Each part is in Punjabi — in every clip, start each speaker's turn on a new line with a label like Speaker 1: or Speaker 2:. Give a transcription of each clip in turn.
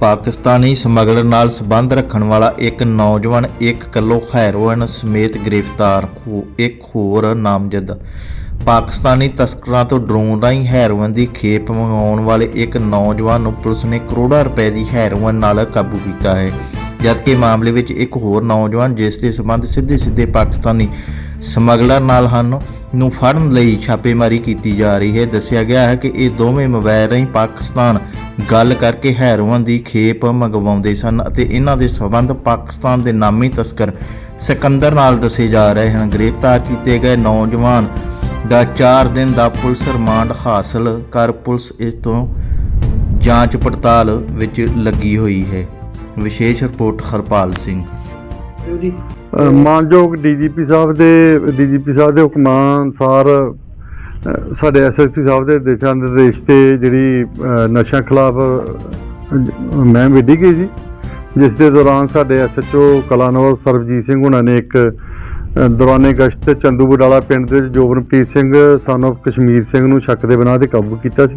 Speaker 1: ਪਾਕਿਸਤਾਨੀ ਸਮਗਲਰ ਨਾਲ ਸੰਬੰਧ ਰੱਖਣ ਵਾਲਾ ਇੱਕ ਨੌਜਵਾਨ 1 ਕਿਲੋ ਹੈਰੋਇਨ ਸਮੇਤ ਗ੍ਰਿਫਤਾਰ ਹੋ ਇੱਕ ਹੋਰ ਨਾਮਜ਼ਦ। ਪਾਕਿਸਤਾਨੀ ਤਸਕਰਾਂ ਤੋਂ ਡਰੋਨ ਰਾਹੀਂ ਹੈਰੋਇਨ ਦੀ ਖੇਪ ਮੰਗਵਾਉਣ ਵਾਲੇ ਇੱਕ ਨੌਜਵਾਨ ਨੂੰ ਪੁਲਿਸ ਨੇ ਕਰੋੜਾਂ ਰੁਪਏ ਦੀ ਹੈਰੋਇਨ ਨਾਲ ਕਾਬੂ ਕੀਤਾ ਹੈ। ਜਦਕਿ ਮਾਮਲੇ ਵਿੱਚ ਇੱਕ ਹੋਰ ਨੌਜਵਾਨ ਜਿਸ ਦੇ ਸੰਬੰਧ ਸਿੱਧੇ ਸਿੱਧੇ ਪਾਕਿਸਤਾਨੀ ਸਮਗਲਰ ਨਾਲ ਹਨ ਨੂੰ ਫੜਨ ਲਈ ਛਾਪੇਮਾਰੀ ਕੀਤੀ ਜਾ ਰਹੀ ਹੈ। ਦੱਸਿਆ ਗਿਆ ਹੈ ਕਿ ਇਹ ਦੋਵੇਂ ਮੋਬਾਈਲ ਰਾਹੀਂ ਪਾਕਿਸਤਾਨ ਗੱਲ ਕਰਕੇ ਹੈਰੋਇਨ ਦੀ ਖੇਪ ਮੰਗਵਾਉਂਦੇ ਸਨ ਅਤੇ ਇਹਨਾਂ ਦੇ ਸਬੰਧ ਪਾਕਿਸਤਾਨ ਦੇ ਨਾਮੀ ਤਸਕਰ ਸਿਕੰਦਰ ਨਾਲ ਦੱਸੇ ਜਾ ਰਹੇ ਹਨ। ਗ੍ਰਿਫਤਾਰ ਕੀਤੇ ਗਏ ਨੌਜਵਾਨ ਦਾ 4 ਦਿਨ ਦਾ ਪੁਲਿਸ ਰਿਮਾਂਡ ਹਾਸਲ ਕਰ ਪੁਲਿਸ ਇਸ ਤੋਂ ਜਾਂਚ ਪੜਤਾਲ ਵਿੱਚ ਲੱਗੀ ਹੋਈ ਹੈ। ਵਿਸ਼ੇਸ਼ ਰਿਪੋਰਟ ਹਰਪਾਲ ਸਿੰਘ।
Speaker 2: ਜੀ।
Speaker 3: ਅ, ਮਾਨਯੋਗ ਡੀਜੀਪੀ ਸਾਹਿਬ ਦੇ ਡੀਜੀਪੀ ਸਾਹਿਬ ਦੇ ਹੁਕਮਾਂ ਅਨੁਸਾਰ ਅ, ਸਾਡੇ ਐਸਐਸਪੀ ਸਾਹਿਬ ਦੇ ਦਿਸ਼ਾ ਨਿਰਦੇਸ਼ ਤੇ ਜਿਹੜੀ ਅ, ਨਸ਼ਾ ਖਿਲਾਫ ਮੈਂ ਵਿੱਢੀ ਗਈ ਸੀ ਜਿਸ ਦੇ ਦੌਰਾਨ ਸਾਡੇ ਐਸਐਚਓ ਕਲਾਨੌਰ ਸਰਬਜੀਤ ਸਿੰਘ ਹੁਣਾਂ ਨੇ ਇੱਕ ਦੌਰਾਨੇ ਗਸ਼ਤ ਚੰਦੂ ਬਡਾਲਾ ਪਿੰਡ ਦੇ ਵਿੱਚ ਜੋਬਨਪ੍ਰੀਤ ਸਿੰਘ ਸਨ of ਕਸ਼ਮੀਰ ਸਿੰਘ ਨੂੰ ਸ਼ੱਕ ਦੇ ਬਿਨਾਂ ਤੇ ਕਾਬੂ ਕੀਤਾ ਸੀ।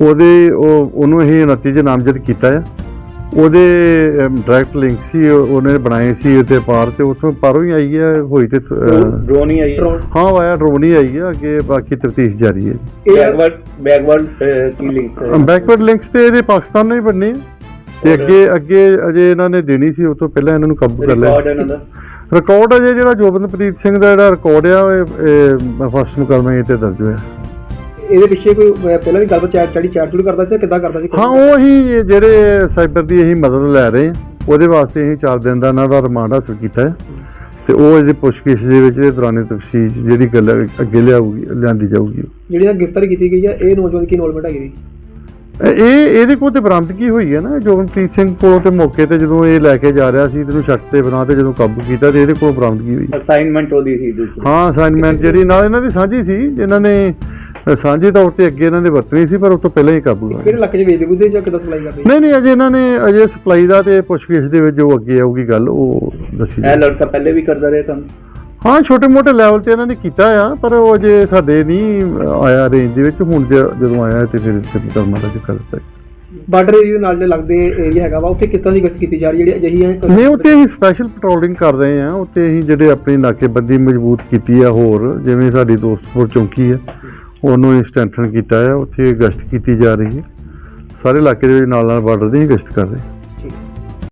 Speaker 3: ਉਹਦੇ ਉਹ ਉਹਨੂੰ ਅਸੀਂ 29 ਚ ਨਾਮਜ਼ਦ ਕੀਤਾ ਆ। ਉਹਦੇ ਡਾਇਰੈਕਟ ਲਿੰਕ ਸੀ ਉਹ- ਉਹਨੇ ਬਣਾਏ ਸੀ ਉਹਦੇ ਪਾਰ ਤੇ ਉੱਥੋਂ ਪਾਰੋਂ ਹੀ ਆਈ ਹੈ ਹੋਈ ਤੇ
Speaker 4: ਡਰੋਨ ਹੀ ਆਈ ਹੈ
Speaker 3: ਵਾਇਆ ਡਰੋਨ ਹੀ ਆਈ ਹੈ ਅੱਗੇ ਬਾਕੀ ਤਫਤੀਸ਼ ਜਾਰੀ ਹੈ
Speaker 2: ਇਹ
Speaker 4: ਬੈਕਵਰਡ ਬੈਕਵਰਡ ਕੀ ਲਿੰਕ ਹੈ?
Speaker 3: ਬੈਕਵਰਡ ਲਿੰਕਸ ਤੇ ਇਹਦੇ ਪਾਕਿਸਤਾਨ ਨਾਲ ਹੀ ਬਣਨੇ ਤੇ ਅੱਗੇ ਅੱਗੇ ਅਜੇ ਇਹਨਾਂ ਨੇ ਦੇਣੀ ਸੀ ਉਸ ਤੋਂ ਪਹਿਲਾਂ ਇਹਨਾਂ ਨੂੰ ਕਾਬੂ ਕਰ ਲਿਆ।
Speaker 4: ਰਿਕਾਰਡ ਇਹਨਾਂ ਦਾ?
Speaker 3: ਰਿਕਾਰਡ ਅਜੇ ਜਿਹੜਾ ਜੋਬਨਪ੍ਰੀਤ ਸਿੰਘ ਦਾ ਜਿਹੜਾ ਰਿਕਾਰਡ ਆ ਉਹ ਫਸਟ ਮੁਕਰਮੇ ਇਹ ਤੇ ਦਰਜ ਹੋਇਆ।
Speaker 2: ਇਹਦੇ ਪਿੱਛੇ ਕੋਈ ਅਹ, ਪਹਿਲਾਂ ਵੀ ਗੱਲਬਾਤ ਚੈਟ ਚੜੀ ਚੈਟ ਚੁੜ ਕਰਦਾ ਸੀ ਜਾਂ ਕਿੱਦਾਂ ਕਰਦਾ ਸੀ?
Speaker 3: ਹਾਂ ਉਹ ਹੀ ਜਿਹੜੇ ਸਾਈਬਰ ਦੀ ਅਸੀਂ ਮਦਦ ਲੈ ਰਹੇ ਹਾਂ ਉਹਦੇ ਵਾਸਤੇ ਅਸੀਂ 4 ਦਿਨ ਦਾ ਇਹਨਾਂ ਦਾ ਰਿਮਾਂਡ ਹਾਸਲ ਕੀਤਾ ਹੈ। ਤੇ ਉਹ ਇਹਦੀ ਪੁੱਛਗਿੱਛ ਦੇ ਵਿੱਚ ਇਹ ਦੌਰਾਨੇ ਤਫਸੀਲ ਜਿਹੜੀ ਗੱਲ ਅੱਗੇ ਲਿਆਊਗੀ ਲਿਆਂਦੀ ਜਾਊਗੀ।
Speaker 2: ਜਿਹੜੀ ਨਾਲ ਗ੍ਰਿਫਤਾਰੀ ਕੀਤੀ ਗਈ ਹੈ ਇਹ ਨੌਜਵਾਨ ਕੀ ਇਨਵੋਲਵਮੈਂਟ ਹੈਗੀ? ਜੀ
Speaker 3: ਇਹ ਇਹਦੇ ਕੋਲ ਤੇ ਬਰਾਮਦਗੀ ਹੋਈ ਹੈ ਨਾ? ਜੋਗਨਪ੍ਰੀਤ ਸਿੰਘ ਕੋਲ ਤੇ ਮੌਕੇ ਤੇ ਜਦੋਂ ਇਹ ਲੈ ਕੇ ਜਾ ਰਿਹਾ ਸੀ ਤੈਨੂੰ ਸ਼ੱਕ ਤੇ ਬਣਾ ਤੇ ਜਦੋਂ ਕਾਬੂ ਕੀਤਾ ਤੇ ਇਹਦੇ ਕੋਲ ਬਰਾਮਦਗੀ ਹੋਈ?
Speaker 4: ਅਸਾਈਨਮੈਂਟ ਉਹਦੀ ਸੀ ਦੂਸਰੀ।
Speaker 3: ਹਾਂ ਅਸਾਈਨਮੈਂਟ ਜਿਹੜੀ ਨਾਲ ਇਹਨਾਂ ਦੀ ਸਾਂਝੀ ਸੀ ਜਿਨ੍ਹਾਂ ਨੇ ਸਾਂਝੇ ਤੌਰ ਤੇ ਅੱਗੇ ਇਹਨਾਂ ਦੇ ਵਰਤਣੀ ਸੀ ਪਰ ਉਸ ਤੋਂ ਪਹਿਲਾਂ ਹੀ ਕਾਬੂ ਆ
Speaker 2: ਕਿਹੜੇ ਇਲਾਕੇ 'ਚ ਵੇਚਦੇ ਬੁੱਧੇ ਜਾਂ ਕਿੱਦਾਂ ਸਪਲਾਈ ਕਰਦੇ?
Speaker 3: ਨਹੀਂ ਨਹੀਂ ਅਜੇ ਇਹਨਾਂ ਨੇ ਅਜੇ ਸਪਲਾਈ ਦਾ ਤੇ ਪੁੱਛਗਿੱਛ ਦੇ ਵਿੱਚ ਜੋ ਅੱਗੇ ਆਊਗੀ ਗੱਲ ਉਹ ਦੱਸੀ
Speaker 4: ਇਹ
Speaker 3: ਜਾਊਗੀ।
Speaker 4: ਲੜਕਾ ਪਹਿਲੇ ਵੀ ਕਰਦਾ ਰਿਹਾ ਕੰਮ
Speaker 3: ਹਾਂ ਛੋਟੇ ਮੋਟੇ ਲੈਵਲ ਤੇ ਇਹਨਾਂ ਨੇ ਕੀਤਾ ਆ ਪਰ ਉਹ ਅਜੇ ਸਾਡੇ ਨਹੀਂ ਆਇਆ ਰੇਂਜ ਦੇ ਵਿੱਚ। ਹੁਣ ਜ- ਜਦੋਂ ਆਇਆ ਤੇ ਫਿਰ ਕਰਨਾ ਦਾ ਜ਼ਿਕਰ ਦਿੱਤਾ
Speaker 2: ਬਾਰਡਰ ਏਰੀਆ ਨਾਲ ਦੇ ਲੱਗਦੇ ਏਰੀਆ ਹੈਗਾ ਵਾ ਉੱਥੇ ਕਿੱਦਾਂ ਦੀ ਗਸ਼ਤ ਕੀਤੀ ਜਾ ਰਹੀ ਜਿਹੜੀ ਅਜਿਹੀ ਹੈ
Speaker 3: ਨਹੀਂ ਉੱਤੇ ਅਸੀਂ ਸਪੈਸ਼ਲ ਪੈਟਰੋਲਿੰਗ ਕਰ ਰਹੇ ਹਾਂ। ਉੱਤੇ ਅਸੀਂ ਜਿਹੜੇ ਆਪਣੀ ਨਾਕੇਬੰਦੀ ਮਜ਼ਬੂਤ ਕੀਤੀ ਆ ਹੋਰ ਜਿਵੇਂ ਸਾਡੀ ਦੋਸਤਪੁਰ ਚੌਂਕੀ ਆ ਉਹਨੂੰ ਅਸੀਂ ਸਟੈਂਥਨ ਕੀਤਾ ਆ ਉੱਥੇ ਗਸ਼ਤ ਕੀਤੀ ਜਾ ਰਹੀ ਹੈ। ਸਾਰੇ ਇਲਾਕੇ ਦੇ ਵਿੱਚ ਨਾਲ ਨਾਲ ਬਾਰਡਰ ਦੀ ਗਸ਼ਤ ਕਰ ਰਹੇ।